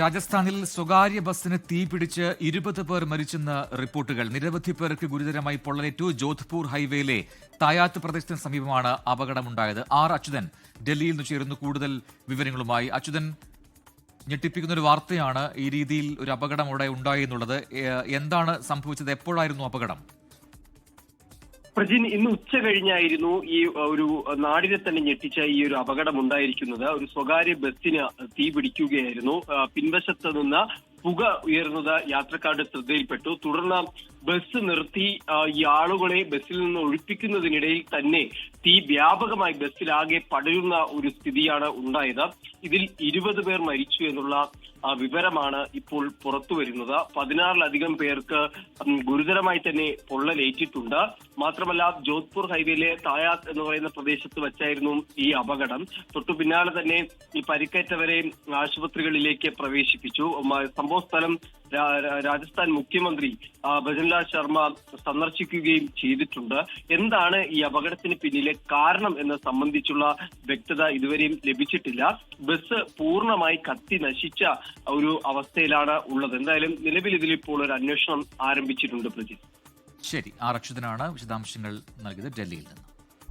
രാജസ്ഥാനിൽ സ്വകാര്യ ബസ്സിന് തീപിടിച്ച് ഇരുപത് പേർ മരിച്ചെന്ന് റിപ്പോർട്ടുകൾ. നിരവധി പേർക്ക് ഗുരുതരമായി പൊള്ളലേറ്റു. ജോധ്പൂർ ഹൈവേയിലെ തായാത്ത് പ്രദേശത്തിന് സമീപമാണ് അപകടമുണ്ടായത്. ആർ അച്യുതൻ ഡൽഹിയിൽ നിന്ന് ചേരുന്നു. കൂടുതൽ വിവരങ്ങളുമായി അച്യുതൻ ഞെട്ടിപ്പിക്കുന്ന ഒരു വാർത്തയാണ് ഈ രീതിയിൽ ഒരു അപകടം അവിടെ ഉണ്ടായി എന്നുള്ളത്. എന്താണ് സംഭവിച്ചത്? എപ്പോഴായിരുന്നു അപകടം? പ്രജിൻ ഇന്ന് ഉച്ച കഴിഞ്ഞായിരുന്നു ഈ ഒരു നാടിനെ തന്നെ ഞെട്ടിച്ച ഈ ഒരു അപകടം ഉണ്ടായിരിക്കുന്നത്. ഒരു സ്വകാര്യ ബസ്സിന് തീ പിടിക്കുകയായിരുന്നു. പിൻവശത്ത് നിന്ന് പുക ഉയർന്നത് യാത്രക്കാരുടെ ശ്രദ്ധയിൽപ്പെട്ടു. തുടർന്ന് ബസ് നിർത്തി ഈ ആളുകളെ ബസ്സിൽ നിന്ന് ഒഴിപ്പിക്കുന്നതിനിടയിൽ തന്നെ തീ വ്യാപകമായി ബസ്സിലാകെ പടരുന്ന ഒരു സ്ഥിതിയാണ് ഉണ്ടായത്. ഇതിൽ ഇരുപത് പേർ മരിച്ചു എന്നുള്ള വിവരമാണ് ഇപ്പോൾ പുറത്തു വരുന്നത്. പതിനാറിലധികം പേർക്ക് ഗുരുതരമായി തന്നെ പൊള്ളലേറ്റിട്ടുണ്ട്. മാത്രമല്ല ജോധ്പൂർ ഹൈവേയിലെ തായാത്ത് എന്ന് പറയുന്ന പ്രദേശത്ത് വെച്ചായിരുന്നു ഈ അപകടം. തൊട്ടു പിന്നാലെ തന്നെ ഈ പരിക്കേറ്റവരെ ആശുപത്രികളിലേക്ക് പ്രവേശിപ്പിച്ചു. സംഭവ സ്ഥലം രാജസ്ഥാൻ മുഖ്യമന്ത്രി ആ, ഭജൻലാൽ ശർമ്മ സന്ദർശിക്കുകയും ചെയ്തിട്ടുണ്ട്. എന്താണ് ഈ അപകടത്തിന് പിന്നിലെ കാരണം എന്ന് സംബന്ധിച്ചുള്ള വ്യക്തത ഇതുവരെയും ലഭിച്ചിട്ടില്ല. ബസ് പൂർണമായി കത്തി നശിച്ച ഒരു അവസ്ഥയിലാണ് ഉള്ളത്. എന്തായാലും നിലവിൽ ഇതിലിപ്പോൾ ഒരു അന്വേഷണം ആരംഭിച്ചിട്ടുണ്ട് പ്രജിത്ത് ശരി ആർ അച്യുതനാണ് വിശദാംശങ്ങൾ നൽകിയത് ഡൽഹിയിൽ നിന്ന്.